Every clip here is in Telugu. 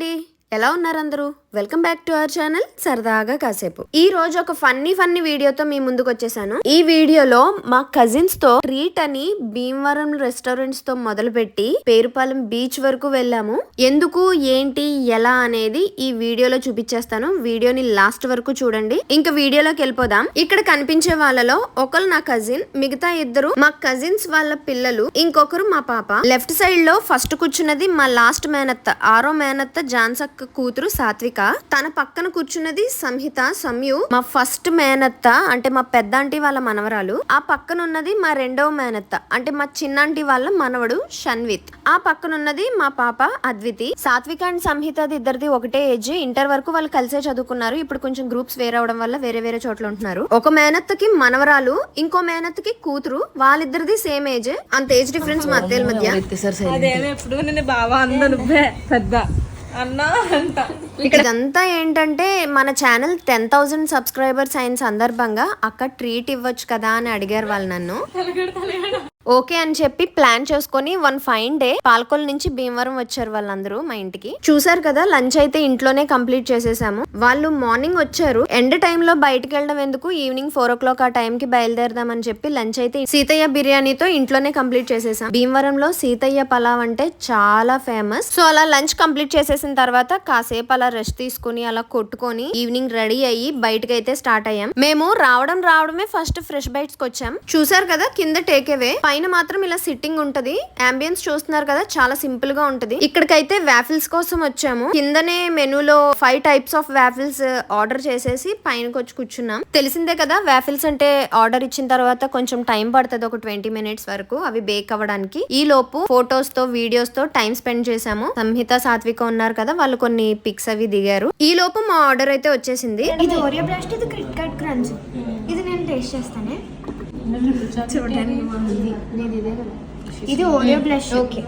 అండి ఎలా ఉన్నారు అందరూ welcome back to our channel సరదాగా కాసేపు. ఈ రోజు ఒక ఫన్నీ ఫన్నీ వీడియోతో మీ ముందుకు వచ్చేసాను. ఈ వీడియోలో మా కజిన్స్తో ట్రీట్ అని భీమవరం రెస్టారెంట్స్తో మొదలుపెట్టి పేరుపాలెం బీచ్ వరకు వెళ్ళాము. ఎందుకు ఏంటి ఎలా అనేది ఈ వీడియోలో చూపించేస్తాను. వీడియోని లాస్ట్ వరకు చూడండి. ఇంకా వీడియోలోకి వెళ్ళిపోదాం. ఇక్కడ కనిపించే వాళ్ళలో ఒకరు నా కజిన్ మిగతా ఇద్దరు మా కజిన్స్ వాళ్ళ పిల్లలు ఇంకొకరు మా పాప. లెఫ్ట్ సైడ్లో ఫస్ట్ కూర్చున్నది మా లాస్ట్ మేనత్త ఆరో మేనత్త జాన్సక్క కూతురు సాత్విక. తన పక్కన కూర్చున్నది సంహిత సంయు మా ఫస్ట్ మేనత్త అంటే మా పెద్ద ఆంటీ వాళ్ళ మనవరాలు. ఆ పక్కన ఉన్నది మా రెండవ మేనత్త అంటే మా చిన్నాంటి వాళ్ళ మనవడు షన్విత్. ఆ పక్కన ఉన్నది మా పాప అద్వితి. సాత్విక అండ్ సంహిత ఇద్దరిది ఒకటే ఏజ్. ఇంటర్ వరకు వాళ్ళు కలిసే చదువుకున్నారు. ఇప్పుడు కొంచెం గ్రూప్స్ వేరే అవడం వల్ల వేరే వేరే చోట్ల ఉంటున్నారు. ఒక మేనత్తకి మనవరాలు ఇంకో మేనత్తకి కూతురు వాళ్ళిద్దరిది సేమ్ ఏజ్. అంత ఏజ్ డిఫరెన్స్ మా అత్తయ్య మధ్య. అదేమి ఎప్పుడు నేను బావా పెద్ద. అన్నా అంట. ఇక్కడ ఇదంతా ఏంటంటే మన ఛానల్ టెన్ థౌసండ్ సబ్స్క్రైబర్స్ అయిన సందర్భంగా అక్క ట్రీట్ ఇవ్వచ్చు కదా అని అడిగారు వాళ్ళు నన్ను. ఓకే అని చెప్పి ప్లాన్ చేసుకొని వన్ ఫైన్ డే పాల్కొల నుంచి భీమవరం వచ్చారు వాళ్ళందరూ మా ఇంటికి. చూసారు కదా లంచ్ అయితే ఇంట్లోనే కంప్లీట్ చేసేసాము. వాళ్ళు మార్నింగ్ వచ్చారు. ఎండ్ టైమ్లో బయటకు వెళ్ళడం ఎందుకు? ఈవినింగ్ ఫోర్ ఓ క్లాక్ ఆ టైం కి బయలుదేరదామని చెప్పి లంచ్ అయితే సీతయ్య బిర్యానీతో ఇంట్లోనే కంప్లీట్ చేసేసాం. భీమవరంలో సీతయ్య పలావ్ అంటే చాలా ఫేమస్ సో అలా లంచ్ కంప్లీట్ చేసేసిన తర్వాత కాసేపు అలా రెస్ట్ తీసుకుని అలా కొట్టుకొని ఈవినింగ్ రెడీ అయ్యి బయటకి అయితే స్టార్ట్ అయ్యాం. మేము రావడం రావడమే ఫస్ట్ ఫ్రెష్ బైట్స్కి వచ్చాం. చూసారు కదా కింద టేక్ అవే పైన మాత్రం ఇలా సిట్టింగ్ ఉంటది. అంబియన్స్ చూస్తున్నారు కదా చాలా సింపుల్గా ఉంటది. ఇక్కడికైతే వ్యాఫిల్స్ కోసం వచ్చాము. కిందనే మెనూలో five types of waffles order చేసేసి పైనకి వచ్చి కూర్చున్నాం. తెలిసిందే కదా వ్యాఫిల్స్ అంటే ఆర్డర్ ఇచ్చిన తర్వాత కొంచెం టైం పడుతుంది ఒక ట్వంటీ మినిట్స్ వరకు అవి బేక్ అవ్వడానికి. ఈ లోపు ఫొటోస్తో వీడియోస్తో టైం స్పెండ్ చేసాము సంహిత సాత్విక ఉన్నారు కదా వాళ్ళు కొన్ని పిక్స్ అవి దిగారు. ఈ లోపు మా ఆర్డర్ అయితే వచ్చేసింది. ఇది ఓరియో బ్లాస్ట్ ఇది క్రిట్ కట్ క్రంచ్ ఇది నేను టేస్ట్ చేస్తానే. బాగుంది. నేను ఇదే కదా. ఇది ఓరియో బ్లాస్ట్ ఓకే.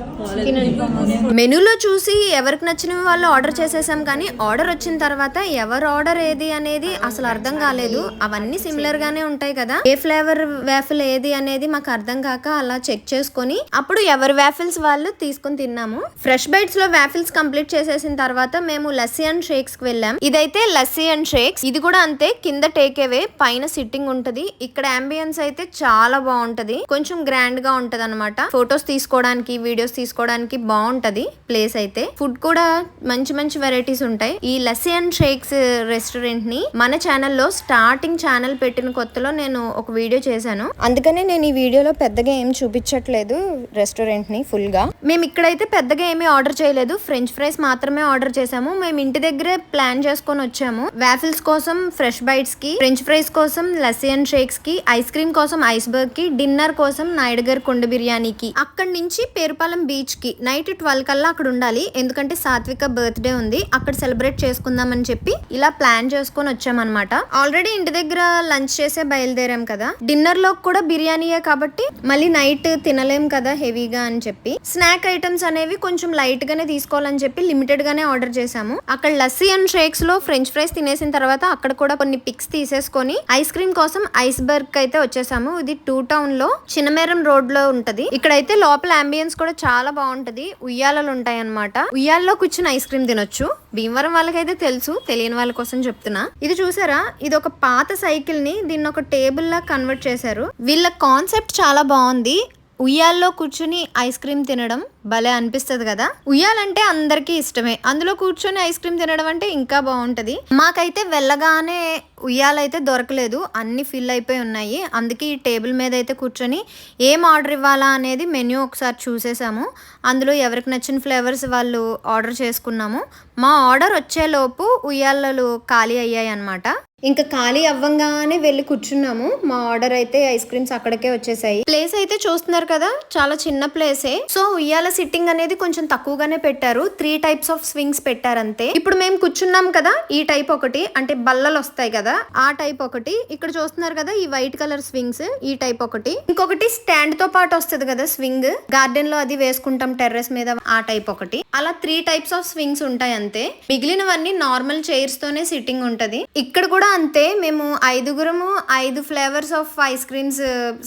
మెనూలో చూసి ఎవరికి నచ్చినవి వాళ్ళు ఆర్డర్ చేసేసాం కానీ ఆర్డర్ వచ్చిన తర్వాత ఎవరు ఆర్డర్ ఏది అనేది అసలు అర్థం కాలేదు. అవన్నీ సిమిలర్ గానే ఉంటాయి కదా. ఏ ఫ్లేవర్ వ్యాఫిల్ ఏది అనేది మాకు అర్థం కాక అలా చెక్ చేసుకొని అప్పుడు ఎవరి వ్యాఫిల్స్ వాళ్ళు తీసుకొని తిన్నాము. ఫ్రెష్ బైట్స్లో వ్యాఫిల్స్ కంప్లీట్ చేసేసిన తర్వాత మేము లస్సీ అండ్ షేక్స్కి వెళ్ళాం. ఇదైతే లస్సీ అండ్ షేక్స్ ఇది కూడా అంతే కింద టేక్ అవే పైన సిట్టింగ్ ఉంటది. ఇక్కడ అంబియన్స్ అయితే చాలా బాగుంటది. కొంచెం గ్రాండ్గా ఉంటది అనమాట ఫొటోస్ తీసుకోవడానికి వీడియోస్ తీసుకోవడానికి బాగుంటది ప్లేస్ అయితే. ఫుడ్ కూడా మంచి మంచి వెరైటీస్ ఉంటాయి. ఈ లస్సీ అండ్ షేక్స్ రెస్టారెంట్ని మన ఛానల్లో స్టార్టింగ్ ఛానల్ పెట్టిన కొత్తలో నేను ఒక వీడియో చేశాను. అందుకనే నేను ఈ వీడియోలో పెద్దగా ఏం చూపించట్లేదు రెస్టారెంట్ని ఫుల్గా. మేము ఇక్కడైతే పెద్దగా ఏమీ ఆర్డర్ చేయలేదు. ఫ్రెంచ్ ఫ్రైస్ మాత్రమే ఆర్డర్ చేసాము మేము ఇంటి దగ్గరే ప్లాన్ చేసుకొని వచ్చాము. వాఫిల్స్ కోసం ఫ్రెష్ బైట్స్కి ఫ్రెంచ్ ఫ్రైస్ కోసం లస్సీ అండ్ షేక్స్కి ఐస్ క్రీమ్ కోసం ఐస్ బర్గ్కి డిన్నర్ కోసం నాయుడుగర్ కుండ బిర్యానీకి అక్కడి నుంచి పేరుపాలెం బీచ్కి నైట్ ట్వెల్వ్ కల్లా అక్కడ ఉండాలి. ఎందుకంటే సాత్విక బర్త్డే ఉంది. అక్కడ సెలబ్రేట్ చేసుకుందామని చెప్పి ఇలా ప్లాన్ చేసుకొని వచ్చామన్నమాట. ఆల్రెడీ ఇంటి దగ్గర లంచ్ చేసే బయలుదేరాం కదా. డిన్నర్లో కూడా బిర్యానీయే కాబట్టి మళ్ళీ నైట్ తినలేం కదా హెవీగా అని చెప్పి. స్నాక్ ఐటమ్స్ అనేవి కొంచెం లైట్ గానే తీసుకోవాలని చెప్పి లిమిటెడ్ గానే ఆర్డర్ చేసాము అక్కడ లస్సీ అండ్ షేక్స్లో ఫ్రెంచ్ ఫ్రైస్ తినేసిన తర్వాత అక్కడ కూడా కొన్ని పిక్స్ తీసేసుకొని ఐస్ క్రీమ్ కోసం ఐస్ బర్గ్ అయితే వచ్చేసాము. ఇది టూ టౌన్లో చిన్నమేరం రోడ్లో ఉంటది. ఇక్కడ ఇక్కడైతే లోపల అంబియన్స్ కూడా చాలా బాగుంటది. ఉయ్యాలలు ఉంటాయి అనమాట ఉయ్యాలలో కూర్చుని ఐస్ క్రీమ్ తినొచ్చు. భీమవరం వాళ్ళకైతే తెలుసు. తెలియని వాళ్ళ కోసం చెప్తున్నా. ఇది చూసారా? ఇది ఒక పాత సైకిల్ని దీన్ని ఒక టేబుల్ లా కన్వర్ట్ చేశారు. వీళ్ళ కాన్సెప్ట్ చాలా బాగుంది. ఉయ్యాల్లో కూర్చుని ఐస్ క్రీమ్ తినడం భలే అనిపిస్తుంది కదా. ఉయ్యాలంటే అందరికీ ఇష్టమే. అందులో కూర్చొని ఐస్ క్రీమ్ తినడం అంటే ఇంకా బాగుంటుంది. మాకైతే వెళ్ళగానే ఉయ్యాలైతే దొరకలేదు. అన్ని ఫిల్ అయిపోయి ఉన్నాయి. అందుకే ఈ టేబుల్ మీద అయితే కూర్చొని ఏం ఆర్డర్ ఇవ్వాలా అనేది మెన్యూ ఒకసారి చూసేసాము. అందులో ఎవరికి నచ్చిన ఫ్లేవర్స్ వాళ్ళు ఆర్డర్ చేసుకున్నాము. మా ఆర్డర్ వచ్చేలోపు ఉయ్యాలలు ఖాళీ అయ్యాయి అనమాట ఇంకా ఖాళీ అవ్వంగానే వెళ్ళి కూర్చున్నాము. మా ఆర్డర్ అయితే ఐస్ క్రీమ్స్ అక్కడికే వచ్చేసాయి. ప్లేస్ అయితే చూస్తున్నారు కదా చాలా చిన్న ప్లేసే. సో ఉయ్యాల సిట్టింగ్ అనేది కొంచెం తక్కువగానే పెట్టారు. త్రీ టైప్స్ ఆఫ్ స్వింగ్స్ పెట్టారు అంతే ఇప్పుడు మేము కూర్చున్నాం కదా ఈ టైప్ ఒకటి అంటే బల్లలు వస్తాయి కదా ఆ టైప్ ఒకటి. ఇక్కడ చూస్తున్నారు కదా ఈ వైట్ కలర్ స్వింగ్స్ ఈ టైప్ ఒకటి. ఇంకొకటి స్టాండ్తో పాటు వస్తుంది కదా స్వింగ్. గార్డెన్లో అది వేసుకుంటాం టెర్రస్ మీద ఆ టైప్ ఒకటి. అలా త్రీ టైప్స్ ఆఫ్ స్వింగ్స్ ఉంటాయి అంతే మిగిలినవన్నీ నార్మల్ చైర్స్ తోనే సిట్టింగ్ ఉంటుంది. ఇక్కడ కూడా అంతే మేము ఐదుగురము ఐదు flavours of ice creams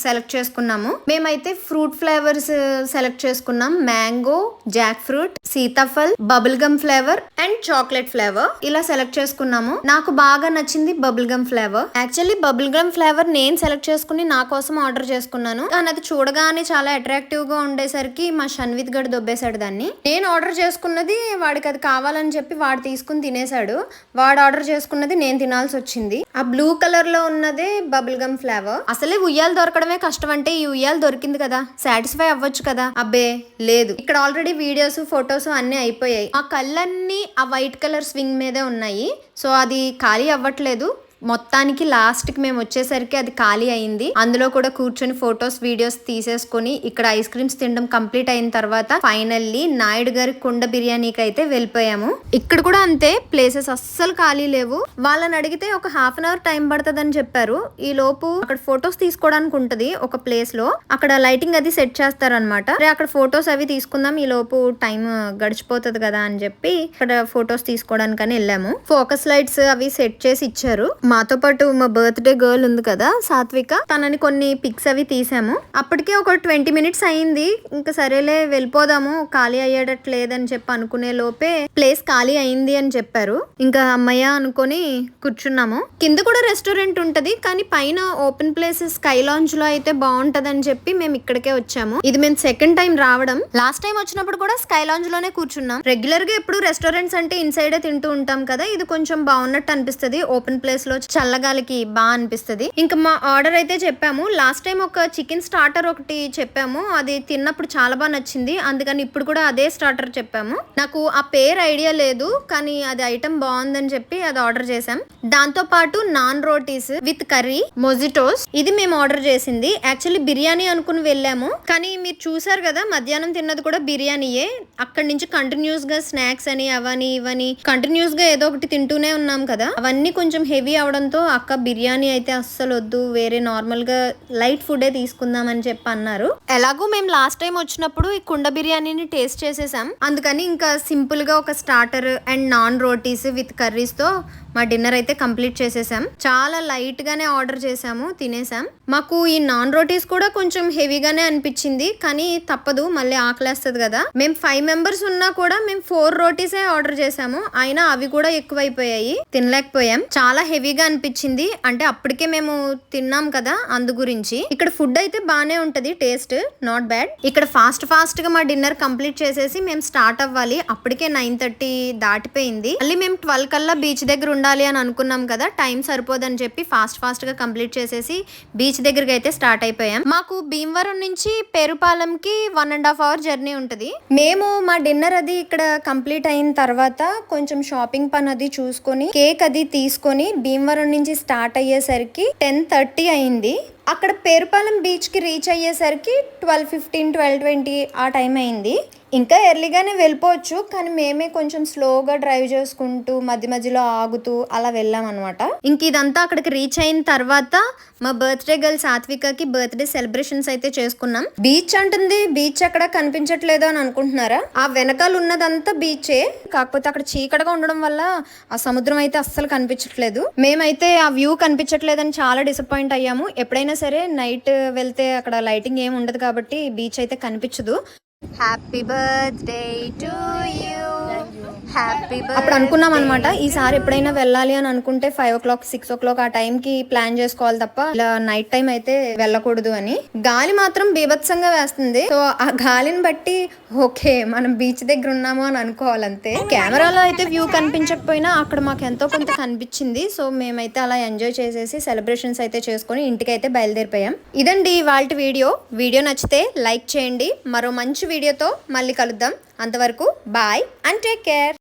select చేసుకున్నాము. మేమైతే ఫ్రూట్ ఫ్లేవర్స్ సెలెక్ట్ చేసుకున్నాం. Mango jackfruit sitaphal bubble gum flavour and chocolate flavour ఇలా సెలెక్ట్ చేసుకున్నాము. నాకు బాగా నచ్చింది bubble gum flavour actually bubble gum flavour నేను సెలెక్ట్ చేసుకుని నా కోసం ఆర్డర్ చేసుకున్నాను. కానీ అది చూడగానే చాలా అట్రాక్టివ్గా ఉండేసరికి మా షన్విత్ గడ్ దొబ్బేశాడు దాన్ని. నేను ఆర్డర్ చేసుకున్నది వాడికి అది కావాలని చెప్పి వాడు తీసుకుని తినేశాడు. వాడు ఆర్డర్ చేసుకున్నది నేను తినాల్సి వచ్చింది. ఆ బ్లూ కలర్లో ఉన్నదే బబుల్ గమ్ ఫ్లేవర్. అసలే ఉయ్యాలు దొరకడమే కష్టం అంటే ఈ ఉయ్యాలు దొరికింది కదా. సాటిస్ఫై అవ్వచ్చు కదా. అబ్బే లేదు. ఇక్కడ ఆల్రెడీ వీడియోస్ ఫొటోస్ అన్ని అయిపోయాయి. ఆ కళ్ళన్నీ ఆ వైట్ కలర్ స్వింగ్ మీదే ఉన్నాయి. సో అది ఖాళీ అవ్వట్లేదు. మొత్తానికి లాస్ట్కి మేము వచ్చేసరికి అది ఖాళీ అయింది. అందులో కూడా కూర్చొని ఫొటోస్ వీడియోస్ తీసేసుకొని ఇక్కడ ఐస్ క్రీమ్స్ తినడం కంప్లీట్ అయిన తర్వాత ఫైనల్లీ నాయుడు గారి కుండ బిర్యానీకి అయితే వెళ్ళిపోయాము. ఇక్కడ కూడా అంతే ప్లేసెస్ అస్సలు ఖాళీ లేవు. వాళ్ళని అడిగితే ఒక హాఫ్ అన్ అవర్ టైం పడుతుందని చెప్పారు. ఈ లోపు అక్కడ ఫొటోస్ తీసుకోవడానికి ఉంటది ఒక ప్లేస్లో. అక్కడ లైటింగ్ అది సెట్ చేస్తారనమాట అక్కడ ఫొటోస్ అవి తీసుకుందాం. ఈ లోపు టైం గడిచిపోతుంది కదా అని చెప్పి ఇక్కడ ఫొటోస్ తీసుకోవడానికని వెళ్ళాము. ఫోకస్ లైట్స్ అవి సెట్ చేసి ఇచ్చారు. మాతో పాటు మా బర్త్డే గర్ల్ ఉంది కదా సాత్విక. తనని కొన్ని పిక్స్ అవి తీసాము. అప్పటికే ఒక ట్వంటీ మినిట్స్ అయింది. ఇంకా సరేలే వెళ్ళిపోదాము. ఖాళీ అయ్యేటట్లేదని చెప్పి అనుకునే లోపే ప్లేస్ ఖాళీ అయింది అని చెప్పారు. ఇంకా అమ్మయ్య అనుకొని కూర్చున్నాము. కింద కూడా రెస్టారెంట్ ఉంటది కానీ పైన ఓపెన్ ప్లేస్ స్కై లాంచ్లో అయితే బాగుంటదని చెప్పి మేము ఇక్కడికే వచ్చాము. ఇది మేము సెకండ్ టైం రావడం. లాస్ట్ టైం వచ్చినప్పుడు కూడా స్కై లాంజ్లోనే కూర్చున్నాం. రెగ్యులర్గా ఎప్పుడు రెస్టారెంట్స్ అంటే ఇన్సైడే తింటూ ఉంటాం కదా ఇది కొంచెం బాగున్నట్టు అనిపిస్తుంది. ఓపెన్ ప్లేస్లో చల్లగాలికి బాగా అనిపిస్తుంది. ఇంకా మా ఆర్డర్ అయితే చెప్పాము. లాస్ట్ టైం ఒక చికెన్ స్టార్టర్ ఒకటి చెప్పాము. అది తిన్నప్పుడు చాలా బాగా నచ్చింది. అందుకని ఇప్పుడు కూడా అదే స్టార్టర్ చెప్పాము. నాకు ఆ పేరు ఐడియా లేదు కానీ అది ఐటమ్ బాగుందని చెప్పి అది ఆర్డర్ చేసాం దాంతో పాటు naan rotis with curry mojitos ఇది మేము ఆర్డర్ చేసింది. యాక్చువల్లీ బిర్యానీ అనుకుని వెళ్ళాము. కానీ మీరు చూసారు కదా మధ్యాహ్నం తిన్నది కూడా బిర్యానీయే. అక్కడి నుంచి కంటిన్యూస్గా స్నాక్స్ అని అవని ఇవని కంటిన్యూస్గా ఏదో ఒకటి తింటూనే ఉన్నాం కదా. అవన్నీ కొంచెం హెవీ అవడంతో అక్క బిర్యానీ అయితే అస్సలు వద్దు వేరే నార్మల్గా లైట్ ఫుడే తీసుకుందాం అని చెప్పి అన్నారు. ఎలాగో మేము లాస్ట్ టైం వచ్చినప్పుడు ఈ కుండ బిర్యానీని టేస్ట్ చేసేసాం. అందుకని ఇంకా సింపుల్గా ఒక starter and naan rotis with కర్రీస్తో మా డిన్నర్ అయితే కంప్లీట్ చేసేసాం. చాలా లైట్ గానే ఆర్డర్ చేసాము తినేసాం. మాకు ఈ నాన్ రోటీస్ కూడా కొంచెం హెవీగానే అనిపించింది కానీ తప్పదు మళ్ళీ ఆకలేస్తుంది కదా. మేము ఫైవ్ మెంబర్స్ ఉన్నా కూడా మేము ఫోర్ రోటీసే ఆర్డర్ చేసాము అయినా అవి కూడా ఎక్కువైపోయాయి తినలేకపోయాం. చాలా హెవీగా అనిపించింది అంటే అప్పటికే మేము తిన్నాం కదా అందు గురించి. ఇక్కడ ఫుడ్ అయితే బాగానే ఉంటది టేస్ట్ నాట్ బ్యాడ్. ఇక్కడ ఫాస్ట్ ఫాస్ట్గా మా డిన్నర్ కంప్లీట్ చేసేసి మేము స్టార్ట్ అవ్వాలి అప్పటికే నైన్ థర్టీ దాటిపోయింది. మళ్ళీ మేము ట్వెల్వ్ కల్లా బీచ్ దగ్గర ఉండాలి ఉండాలి అని అనుకున్నాం కదా టైం సరిపోదని చెప్పి ఫాస్ట్ ఫాస్ట్గా కంప్లీట్ చేసేసి బీచ్ దగ్గరికి అయితే స్టార్ట్ అయిపోయాం. మాకు భీమవరం నుంచి పేరుపాలెంకి one and half hour journey ఉంటుంది. మేము మా డిన్నర్ అది ఇక్కడ కంప్లీట్ అయిన తర్వాత కొంచెం షాపింగ్ పని అది చూసుకొని కేక్ అది తీసుకొని భీమవరం నుంచి స్టార్ట్ అయ్యేసరికి టెన్ థర్టీ అయింది. అక్కడ పేరుపాలెం బీచ్కి రీచ్ అయ్యేసరికి ట్వెల్వ్ ఫిఫ్టీన్ ట్వెల్వ్ ట్వంటీ ఆ టైం అయింది. ఇంకా ఎర్లీగానే వెళ్ళిపోవచ్చు కానీ మేమే కొంచెం స్లోగా డ్రైవ్ చేసుకుంటూ మధ్య మధ్యలో ఆగుతూ అలా వెళ్ళాం అనమాట ఇంక ఇదంతా అక్కడికి రీచ్ అయిన తర్వాత మా బర్త్డే గర్ల్ సాత్వికకి బర్త్డే సెలబ్రేషన్స్ అయితే చేసుకున్నాం. బీచ్ అంటుంది బీచ్ అక్కడ కనిపించట్లేదు అని అనుకుంటున్నారా? ఆ వెనకాల ఉన్నదంతా బీచే కాకపోతే అక్కడ చీకటిగా ఉండడం వల్ల ఆ సముద్రం అయితే అస్సలు కనిపించట్లేదు. మేమైతే ఆ వ్యూ కనిపించట్లేదని చాలా డిసప్పాయింట్ అయ్యాము. ఎప్పుడైనా సరే నైట్ వెళ్తే అక్కడ లైటింగ్ ఏమి ఉండదు కాబట్టి బీచ్ అయితే కనిపించదు. Happy birthday to you happy అప్పుడు అనుకున్నాం అనమాట ఈసారి ఎప్పుడైనా వెళ్ళాలి అని అనుకుంటే five o'clock six o'clock ఆ టైం కి ప్లాన్ చేసుకోవాలి తప్ప ఇలా నైట్ టైం అయితే వెళ్ళకూడదు అని. గాలి మాత్రం బీభత్సంగా వేస్తుంది. సో ఆ గాలిని బట్టి ఓకే మనం బీచ్ దగ్గర ఉన్నాము అని అనుకోవాలంతే. కెమెరాలో అయితే వ్యూ కనిపించకపోయినా అక్కడ మాకు ఎంతో కొంత కనిపించింది. సో మేమైతే అలా ఎంజాయ్ చేసేసి సెలబ్రేషన్స్ అయితే చేసుకొని ఇంటికి అయితే బయలుదేరిపోయాం. ఇదండి వాళ్ళ వీడియో. వీడియో నచ్చితే లైక్ చేయండి. మరో మంచి వీడియోతో మళ్ళీ కలుద్దాం. అంతవరకు బాయ్ అండ్ టేక్ కేర్.